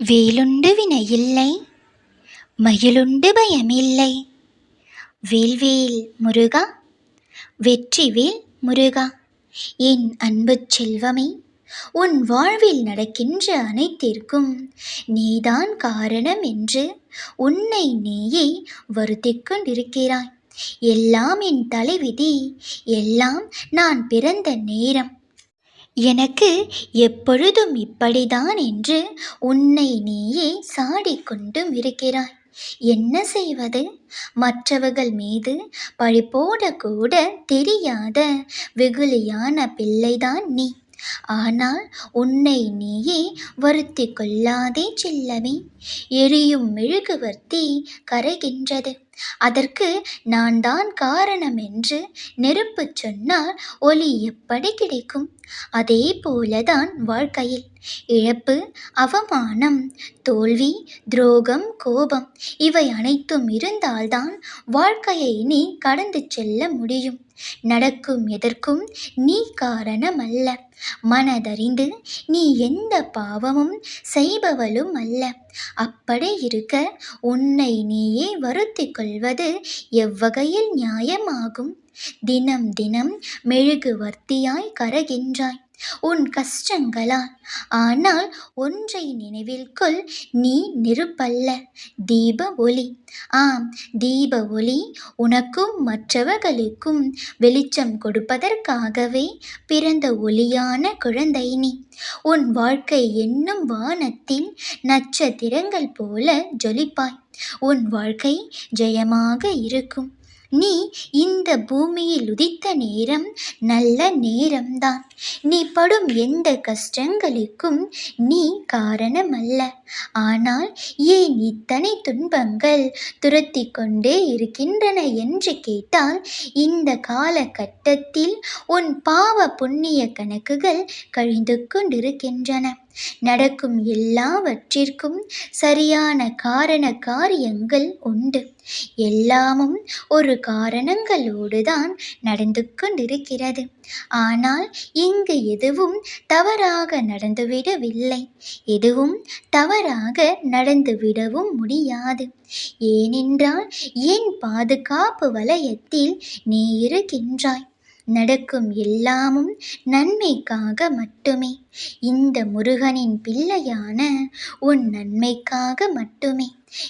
வேலுண்டு வினையில்லை மயிலுண்டு பயமில்லை. வேல்வேல் முருகா வெற்றிவேல் முருகா என் அன்பு செல்வமே உன் வாழ்வில் நடக்கின்ற அனைத்திற்கும் நீதான் காரணம் என்று உன்னை நீயே வருத்திக் கொண்டிருக்கிறாய் எல்லாம் என் தலைவிதி எல்லாம் நான் பிறந்த நேரம். எனக்கு எப்பொழுதும் இப்படிதான் என்று உன்னை நீயே சாடிக்கொண்டும் இருக்கிறாய். என்ன செய்வது? மற்றவர்கள் மீது பழி போடக்கூட தெரியாத வெகுளியான பிள்ளைதான் நீ. ஆனால் உன்னை நீயே வருத்தி கொள்ளாதே செல்லவே எரியும் மெழுகுவர்த்தி கரைகின்றது. அதற்கு நான் தான் காரணம் என்று நெருப்பு சொன்னால் ஒளி எப்படி கிடைக்கும்? அதே போலதான் வாழ்க்கையில். இழப்பு அவமானம் தோல்வி துரோகம் கோபம் இவை அனைத்தும் இருந்தால்தான் வாழ்க்கையை நீ கடந்து செல்ல முடியும். நடக்கும் எதற்கும் நீ காரணம் அல்ல மனதறிந்து நீ எந்த பாவமும் செய்பவளும் அல்ல. அப்படி இருக்க உன்னை நீயே வருத்திக் கொள்வது எவ்வகையில் நியாயமாகும். தினம் தினம் மெழுகுவர்த்தியாய் கரகின்றாய். உன் கஷ்டங்களால். ஆனால் ஒன்றை நினைவில் கொள் நீ நெருப்பல்ல. தீப ஒளி. ஆம் தீப ஒளி உனக்கும் மற்றவர்களுக்கும் வெளிச்சம் கொடுப்பதற்காகவே பிறந்த ஒளியான குழந்தை நீ உன் வாழ்க்கை என்னும் வானத்தில் நட்சத்திரங்கள் போல ஜொலிப்பாய். உன் வாழ்க்கை ஜெயமாக இருக்கும். நீ இந்த இந்த பூமியில் உதித்த நேரம் நல்ல நேரம்தான். நீ படும் எந்த கஷ்டங்களுக்கும் நீ காரணமல்ல. ஆனால் ஏன் இத்தனை துன்பங்கள் துரத்தி கொண்டே இருக்கின்றன என்று கேட்டால் இந்த காலகட்டத்தில் உன் பாவ புண்ணிய கணக்குகள் கழிந்து கொண்டிருக்கின்றன. நடக்கும் எல்லாவற்றிற்கும் சரியான காரண காரியங்கள் உண்டு. எல்லாமும் ஒரு காரணங்களோடு தான் நடந்து கொண்டிருக்கிறது. ஆனால் இங்கு எதுவும் தவறாக நடந்துவிடவில்லை. எதுவும் தவறாக நடந்துவிடவும் முடியாது. ஏனென்றால் என் பாதுகாப்பு வலயத்தில் நீ இருக்கின்றாய். நடக்கும் எல்லாமும் நன்மைக்காக மட்டுமே. இந்த முருகனின் பிள்ளையான உன் நன்மைக்காக மட்டுமே.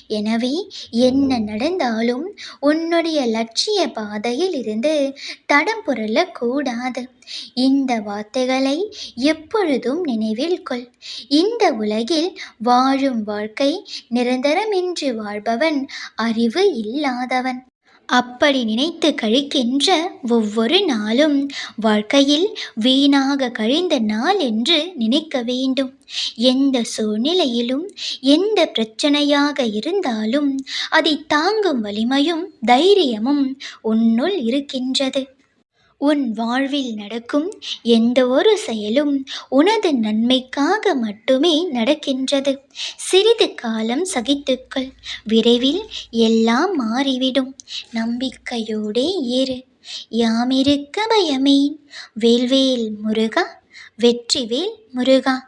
எனவே என்ன நடந்தாலும் உன்னுடைய லட்சிய பாதையில் இருந்து தடம் புரளக்கூடாது இந்த வார்த்தைகளை எப்பொழுதும் நினைவில் கொள். இந்த உலகில் வாழும் வாழ்க்கை நிரந்தரமின்றி வாழ்பவன் அறிவு இல்லாதவன். அப்படி நினைத்து கழிக்கின்ற ஒவ்வொரு நாளும் வாழ்க்கையில் வீணாக கழிந்த நாள் என்று நினைக்க வேண்டும். எந்த சூழ்நிலையிலும் எந்த பிரச்சனையாக இருந்தாலும் அதை தாங்கும் வலிமையும் தைரியமும் உன்னுள் இருக்கின்றது. உன் வாழ்வில் நடக்கும் எந்த ஒரு செயலும் உனது நன்மைக்காக மட்டுமே நடக்கின்றது. சிறிது காலம் சகித்துக்கள். விரைவில் எல்லாம் மாறிவிடும். நம்பிக்கையோடே ஏறு யாமிருக்க பயமேன் வேல்வேல் முருகா வெற்றிவேல் முருகா.